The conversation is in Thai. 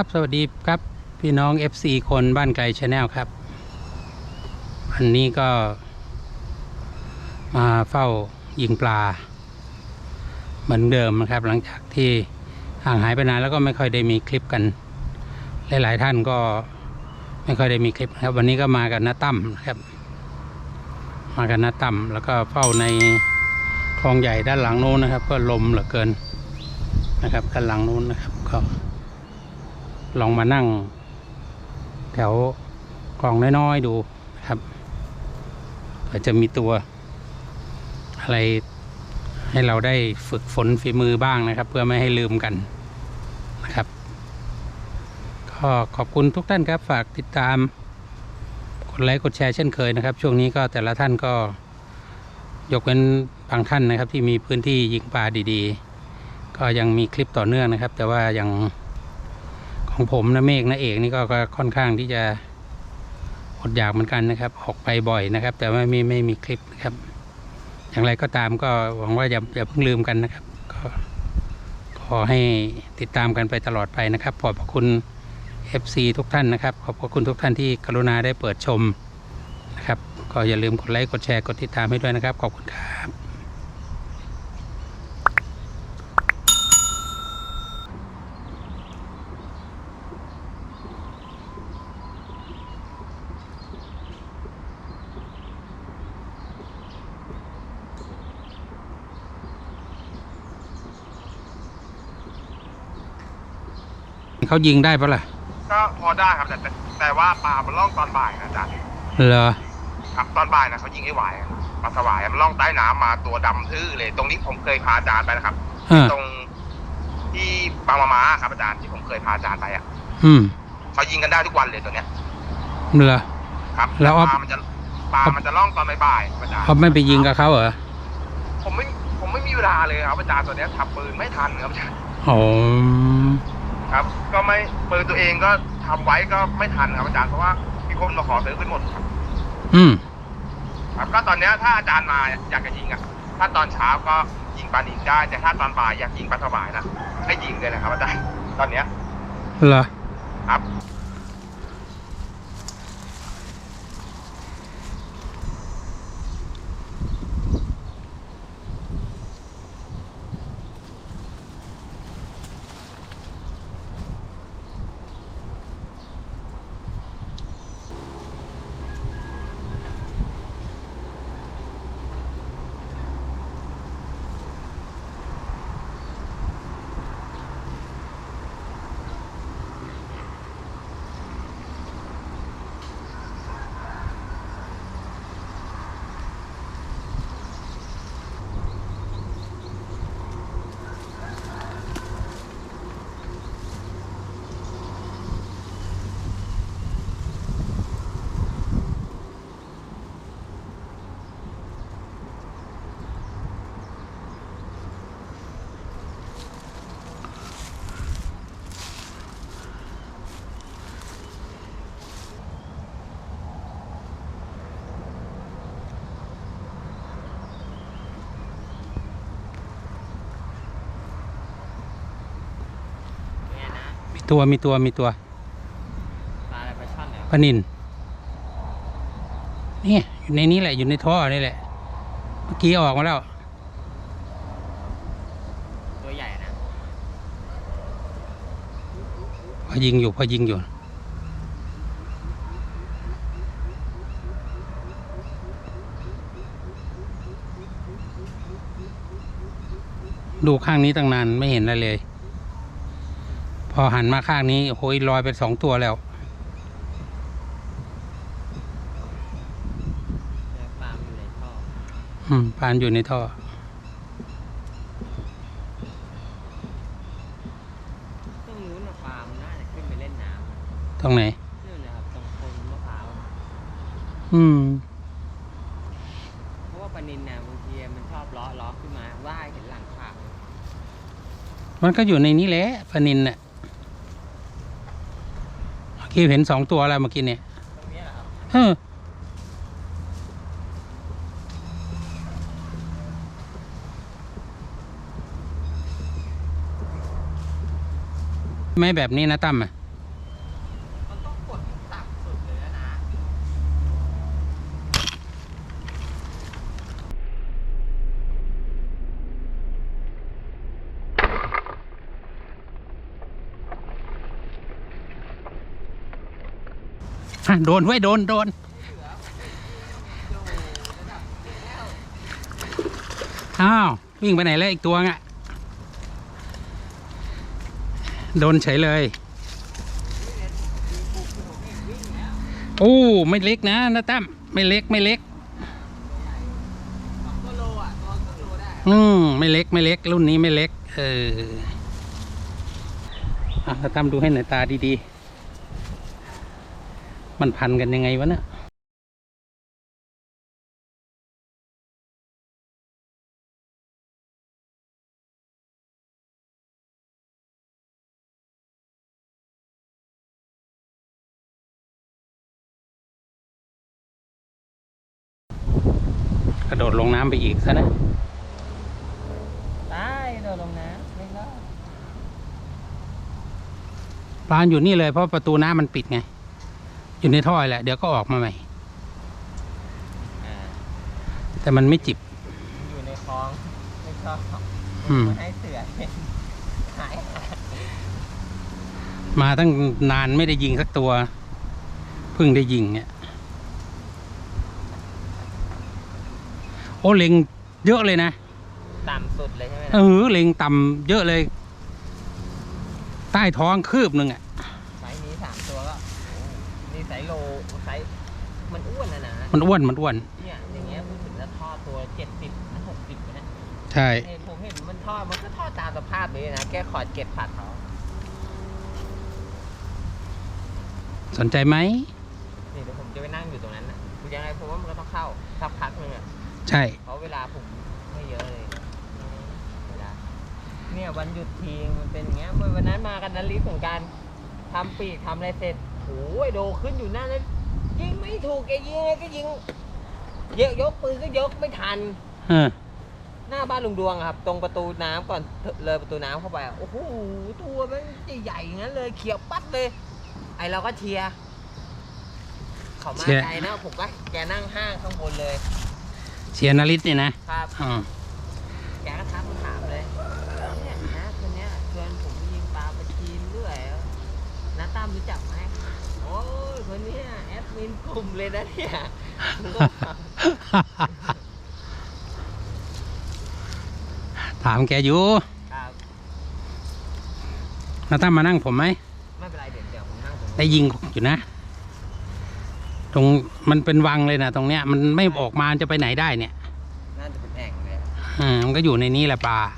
ครับสวัสดีครับพี่น้อง FC คนบ้านไกลชาแนลครับ วันนี้ก็มาเฝ้ายิงปลา เหมือนเดิมนะครับ หลังจากที่ห่างหายไปนานแล้วก็ไม่ค่อยได้มีคลิปกัน หลาย ๆ ท่านก็ไม่ค่อยได้มีคลิปนะครับ วันนี้ก็มากับน้าตั้มนะครับ มากับน้าตั้มแล้วก็เฝ้าในคลองใหญ่ด้านหลังโน้นนะครับ ก็ลมเหลือเกินนะครับด้านหลังโน้นนะครับก็ ลองมานั่ง แถวกล่องน้อยๆดูครับเผื่อจะมีตัวอะไรให้เราได้ฝึกฝนฝีมือบ้างนะครับ เพื่อไม่ให้ลืมกันนะครับ ก็ขอบคุณทุกท่านครับ ฝากติดตาม กดไลค์กดแชร์เช่นเคยนะครับ ช่วงนี้ก็แต่ละท่านก็ ยกเว้นบางท่านนะครับ ที่มีพื้นที่ยิงปลาดีๆ ก็ยังมีคลิปต่อเนื่องนะครับ แต่ว่ายัง ของผมนะเมฆนะเอกนี่ก็ค่อนข้างที่จะอดอยากเหมือนกันนะครับ ออกไปบ่อยนะครับ แต่ว่าไม่ไม่มีคลิปนะครับ อย่างไรก็ตามก็หวังว่าอย่าอย่าเพิ่งลืมกันนะครับ ก็ขอให้ติดตามกันไปตลอดไปนะครับ ขอบพระคุณ FC ทุกท่านนะครับ ขอบพระคุณทุกท่านที่กรุณาได้เปิดชมนะครับ ก็อย่าลืมกดไลค์กดแชร์กดติดตามให้ด้วยนะครับ ขอบคุณครับ เขายิงได้ปะล่ะ ก็พอได้ครับแต่แต่แต่ว่าปลามันล่องตอนบ่ายนะอาจารย์เหรอ ครับตอนบ่ายนะเขายิงไอ้หวายอะปลาสวายอะมันล่องใต้น้ำมาตัวดำทื่อเลย ตรงนี้ผมเคยพาอาจารย์ไปนะครับ ฮะ ตรงที่บางมามาครับอาจารย์ที่ผมเคยพาอาจารย์ไปอะอืมเขายิงกันได้ทุกวันเลยตัวเนี้ยเหรอ ครับแล้วปอ๊อฟลามันจะปลามันจะล่องตอนบ่ายๆอาจารย์เขาไม่ไปยิงกับเขาเหรอผมไม่ผมไม่มีเวลาเลยครับอาจารย์ตัวเนี้ยทับปืนไม่ทันครับอาจารย์ อ๋อ ครับ ก็ไม่ปืนตัวเองก็ทำไว้ก็ไม่ทันครับอาจารย์เพราะว่ามีคนมาขอซื้อไปหมดครับอืม ครับก็ตอนเนี้ยถ้าอาจารย์มาอยากจะยิงอะ ถ้าตอนเช้าก็ยิงปลานินได้แต่ถ้าตอนบ่ายอยากยิงปลาสวายนะให้ยิงเลยนะครับอาจารย์ตอนเนี้ยเหรอ ครับ ตัวมีตัวมีตัวปลาอะไรปลาช่อนเนี่ยปลานินเนี่ยอยู่ในนี้แหละอยู่ในท่อนี่แหละ เมื่อกี้ออกมาแล้ว ตัวใหญ่นะพอยิงอยู่พอยิงอยู่ดูข้างนี้ตั้งนานไม่เห็นอะไรเลยพ อหันมาข้างนี้โอ้ยลอยไปสองตัวแล้วเจอปลามันอยู่ในท่ออืมปานอยู่ในท่อตรงนู้นน่ะปลามันน่าจะขึ้นไปเล่นน้ำอะตรงไหนนู่นนะครับตรงโคนมะพร้าวอืมเพราะว่าปลานินเนี่ยบางทีมันชอบล้อล้อขึ้นมาว่ายเห็นหลังขามันก็อยู่ในนี้แหละปลานินน่ะเมื่อ กี้เห็นสองตัวอะไรเมื่อกี้เนี่ยตรงนี้ยเหรอครับเออไม่แบบนี้นะตั้มอะ โดนไว้ยโดนโดนอ้าววิ่งไปไหนแล้วอีกตัวงะโดนเฉยเลย โอ้ไม่เล็กนะนะตั้มไม่เล็กไม่เล็กอืมไม่เล็กไม่เล็ก รุ่นนี้ไม่เล็ก เอออะนะตั้มดูให้หน่อยตาดีๆ มันพันกันยังไงวะเนี่ยกระโดดลงน้ำไปอีกซะนะได้โดดลงน้ำไม่รอดปลาอยู่นี่เลยเพราะประตูน้ำมันปิดไง อยู่ในท่อแหละเดี๋ยวก็ออกมาใหม่อ่าแต่มันไม่จิบ อยู่ในคลองไม่ชอบอืม ให้เสือเป็นหายมาตั้งนานไม่ได้ยิงสักตัว เพิ่งได้ยิงเนี่ย โอ้เล็งเยอะเลยนะ ต่ำสุดเลยใช่ไหมเออเล็งต่ำเยอะเลย ใต้ท้องคืบหนึ่งอะ ไซส์นี้สามตัวก็โอ้นี่ไซส์โลไซส์ มันอ้วนนะนะมันอ้วนมันอ้วนเนี่ยอย่างเงี้ยพูดถึงแล้วทอดตัวเจ็ดสิบหกสิบนะใช่เห็นผมเห็นมันทอดมันก็ทอดตามสภาพเลยนะแค่ขอดเก็บผัดเขาสนใจไหมนี่เดี๋ยวผมจะไปนั่งอยู่ตรงนั้นนะคือยังไงผมว่ามันก็ต้องเข้าสักพักหนึงอะใช่เพราะเวลาผมไม่เยอะเลยเวลาเนี่ยวันหยุดทีมันเป็นอย่างเงี้ยเมื่อวันนั้นมากันนันลิสเหมือนกันทำปีกทำอะไรเสร็จโอ้ยโดขึ้นอยู่หน้านั้น ยิงไม่ถูกแกยิงไงก็ยิงเยอะยกปืนก็ยกไม่ทันเออหน้าบ้านลุงดวงอะครับ ตรงประตูน้ำก่อนเลยประตูน้ำเข้าไปอะโอ้โหตัวมันใหญ่ๆอย่างนั้นเลยเขียวปัดเลย ไอเราก็เชียร์เขามาเชียร์ไกลนะผมก็แกนั่งห้างข้างบนเลยเชียร์นาริสเนี่ยนะครับอืมแกก็ทักมาถามเลยเนี่ยนะคนเนี้ยชวนผมไปยิงปลาปลาจีนด้วยน้าตั้มรู้จักไหมโอ้ยคนเนี้ยแอด มินกลุ่มเลยนะเนี่ยผมก็บอกถามแกอยู่ครับนาตั้มมานั่งผมไหมไม่เป็นไรเดี๋ยวเดี๋ยวผมนั่งตรงได้นี้ยิงอยู่นะ ตรงมันเป็นวังเลยนะตรงเนี้ย มันไม่ออกมาจะไปไหนได้เนี่ยน่าจะเป็นแอ่งเลยอืมมันก็อยู่ในนี้แหละปลาค